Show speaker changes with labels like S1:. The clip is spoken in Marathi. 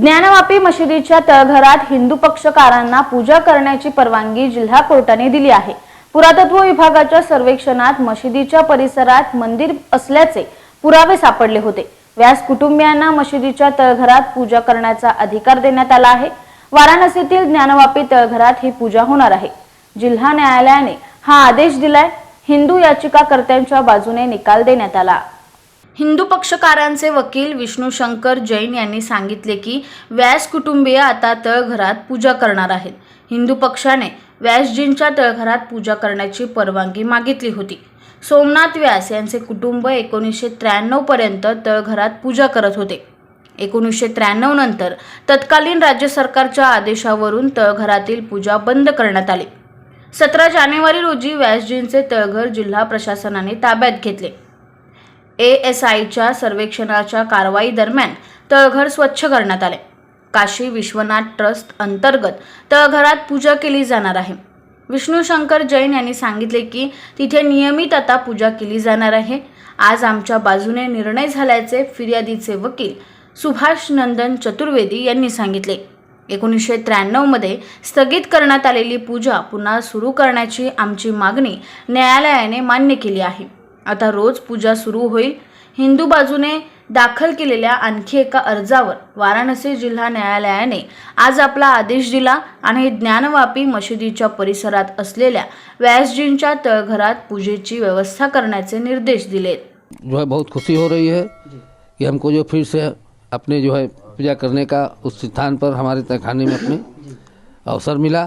S1: ज्ञानवापी मशिदीच्या तळघरात हिंदू पक्षकारांना पूजा करण्याची परवानगी जिल्हा कोर्टाने दिली आहे. पुरातत्व विभागाच्या सर्वेक्षणात मशिदीच्या परिसरात मंदिर असल्याचे पुरावे सापडले होते. व्यास कुटुंबियांना मशिदीच्या तळघरात पूजा करण्याचा अधिकार देण्यात आला आहे. वाराणसीतील ज्ञानवापी तळघरात ही पूजा होणार आहे. जिल्हा न्यायालयाने हा आदेश दिलाय. हिंदू याचिकाकर्त्यांच्या बाजूने निकाल देण्यात आला. हिंदू पक्षकारांचे वकील विष्णू शंकर जैन यांनी सांगितले की व्यास कुटुंबीय आता तळघरात पूजा करणार आहेत. हिंदू पक्षाने व्यासजींच्या तळघरात पूजा करण्याची परवानगी मागितली होती. सोमनाथ व्यास यांचे कुटुंब एकोणीसशे त्र्याण्णवपर्यंत तळघरात पूजा करत होते. एकोणीसशे त्र्याण्णव नंतर तत्कालीन राज्य सरकारच्या आदेशावरून तळघरातील पूजा बंद करण्यात आली. सतरा जानेवारी रोजी व्यासजींचे तळघर जिल्हा प्रशासनाने ताब्यात घेतले. ए एस आयच्या सर्वेक्षणाच्या कारवाई दरम्यान तळघर स्वच्छ करण्यात आले. काशी विश्वनाथ ट्रस्ट अंतर्गत तळघरात पूजा केली जाणार आहे. विष्णू शंकर जैन यांनी सांगितले की तिथे नियमित आता पूजा केली जाणार आहे. आज आमच्या बाजूने निर्णय झाल्याचे फिर्यादीचे वकील सुभाष नंदन चतुर्वेदी यांनी सांगितले. एकोणीसशे त्र्याण्णवमध्ये स्थगित करण्यात आलेली पूजा पुन्हा सुरू करण्याची आमची मागणी न्यायालयाने मान्य केली आहे. आता रोज पूजा सुरू होईल. हिंदू बाजूने दाखल केलेल्या आणखी एका अर्जावर वाराणसी जिल्हा न्यायालयाने आज आपला आदेश दिला आणि ज्ञानवापी मशिदीच्या परिसरात असलेल्या व्यासजींच्या तळघरात पूजेची व्यवस्था करण्याचे निर्देश दिलेत
S2: जो है बहुत खुशी हो रही है कि हमको जो फिर से अपने जो है पूजा करने का उस स्थान पर हमारे तहखाने में अपने अवसर मिला।